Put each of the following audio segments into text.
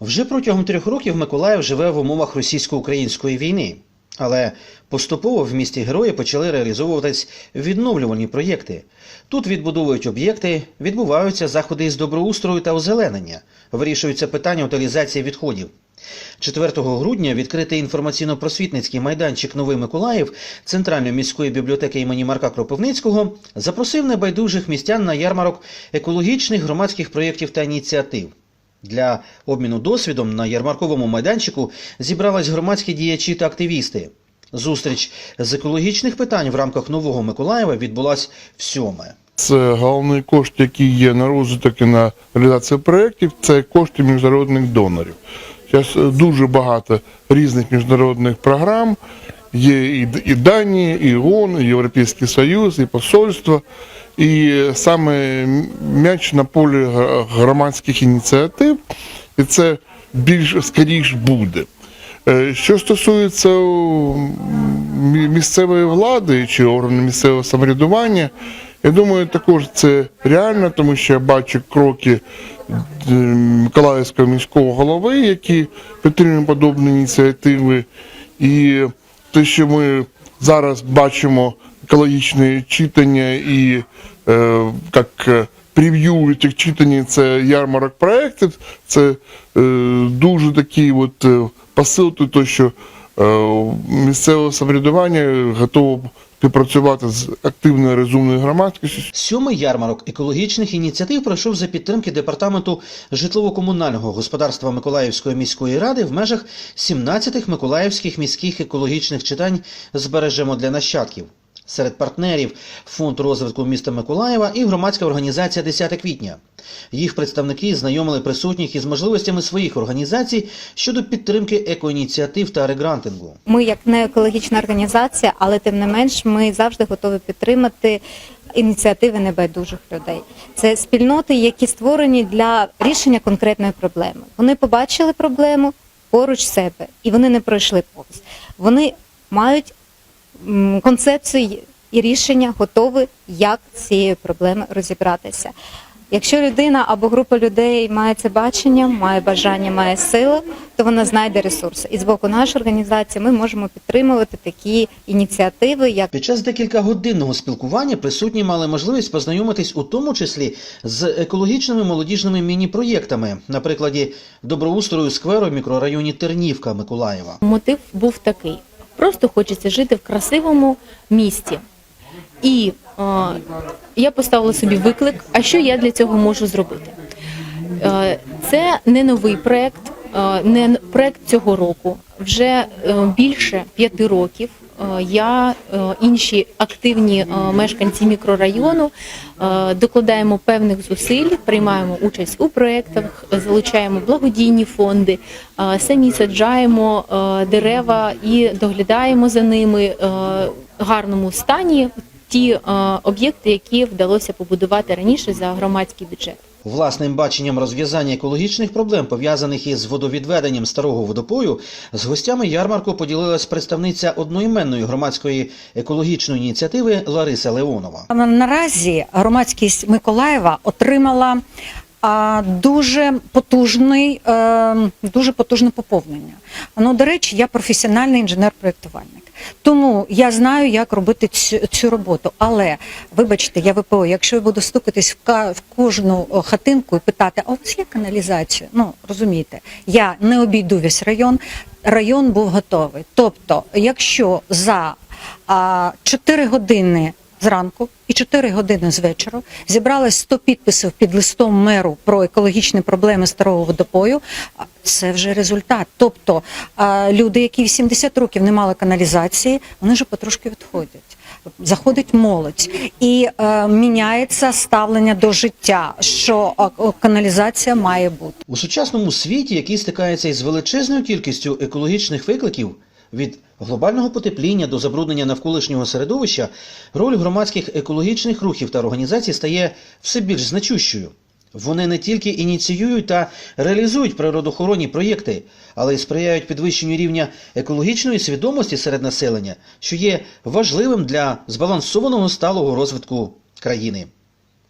Вже протягом трьох років Миколаїв живе в умовах російсько-української війни. Але поступово в місті герої почали реалізовуватись відновлювальні проєкти. Тут відбудовують об'єкти, відбуваються заходи із доброустрою та озеленення, вирішуються питання утилізації відходів. 4 грудня відкритий інформаційно-просвітницький майданчик Новий Миколаїв Центральної міської бібліотеки імені Марка Кропивницького запросив небайдужих містян на ярмарок екологічних громадських проєктів та ініціатив. Для обміну досвідом на ярмарковому майданчику зібрались громадські діячі та активісти. Зустріч з екологічних питань в рамках Нового Миколаєва відбулась всьоме. Це головний кошт, який є на розвиток і на реалізацію проєктів, це кошти міжнародних донорів. Зараз дуже багато різних міжнародних програм. Є і Данія, і ООН, і Європейський Союз, і посольство. І саме м'яч на полі громадських ініціатив, і це більш скоріш буде. Е, Що стосується місцевої влади чи органів місцевого самоврядування, я думаю, також це реально, тому що я бачу кроки Миколаївського міського голови, які підтримують подобні ініціативи. І те, що ми зараз бачимо екологічне читання і е, як е, прев'ю цих читань, це ярмарок проєктів, це е, дуже такий от е, посил, то що е, місцеве самоврядування готово співпрацювати з активною розумною громадськістю. Сьомий ярмарок екологічних ініціатив пройшов за підтримки департаменту житлово-комунального господарства Миколаївської міської ради в межах 17 миколаївських міських екологічних читань збережемо для нащадків. Серед партнерів фонд розвитку міста Миколаєва і громадська організація 10 квітня. Їх представники знайомили присутніх із можливостями своїх організацій щодо підтримки екоініціатив та регрантингу. Ми як не екологічна організація, але тим не менш ми завжди готові підтримати ініціативи небайдужих людей. Це спільноти, які створені для рішення конкретної проблеми. Вони побачили проблему поруч себе, і вони не пройшли повз. Вони мають концепцію і рішення готові, як з цією проблемою розібратися. Якщо людина або група людей має це бачення, має бажання, має сили, то вона знайде ресурси. І з боку нашої організації ми можемо підтримувати такі ініціативи, як Під час декількагодинного спілкування присутні мали можливість познайомитись у тому числі з екологічними молодіжними міні-проєктами, на прикладі доброустрою скверу в мікрорайоні Тернівка Миколаєва. Мотив був такий: просто хочеться жити в красивому місті. І е, я поставила собі виклик, а що я для цього можу зробити? Е, це не новий проект, е, не проект цього року. Вже е, більше п'яти років я, е, інші активні е, мешканці мікрорайону е, докладаємо певних зусиль, приймаємо участь у проєктах, залучаємо благодійні фонди, е, самі саджаємо е, дерева і доглядаємо за ними е, в гарному стані. Ті е, об'єкти, які вдалося побудувати раніше за громадський бюджет. Власним баченням розв'язання екологічних проблем, пов'язаних із водовідведенням старого водопою, з гостями ярмарку поділилась представниця одноіменної громадської екологічної ініціативи Лариса Леонова. Наразі громадськість Миколаєва отримала дуже потужний, е, дуже потужне поповнення. Ну, до речі, я професіональний інженер-проєктувальник. Тому я знаю, як робити цю, цю роботу. Але вибачте, я ВПО, якщо я буду стукатись в, в кожну хатинку і питати, а у вас є каналізація? Ну розумієте, я не обійду весь район. Район був готовий. Тобто, якщо за а, 4 години зранку і 4 години з вечора зібралось 100 підписів під листом меру про екологічні проблеми старого водопою. Це вже результат. Тобто люди, які 80 років не мали каналізації, вони вже потрошки відходять. Заходить молодь і е, міняється ставлення до життя, що каналізація має бути. У сучасному світі, який стикається із величезною кількістю екологічних викликів від глобального потепління до забруднення навколишнього середовища, роль громадських екологічних рухів та організацій стає все більш значущою. Вони не тільки ініціюють та реалізують природоохоронні проєкти, але й сприяють підвищенню рівня екологічної свідомості серед населення, що є важливим для збалансованого сталого розвитку країни.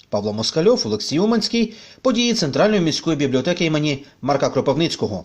Павло Москальов, Олексій Уманський. Події Центральної міської бібліотеки імені Марка Кропивницького.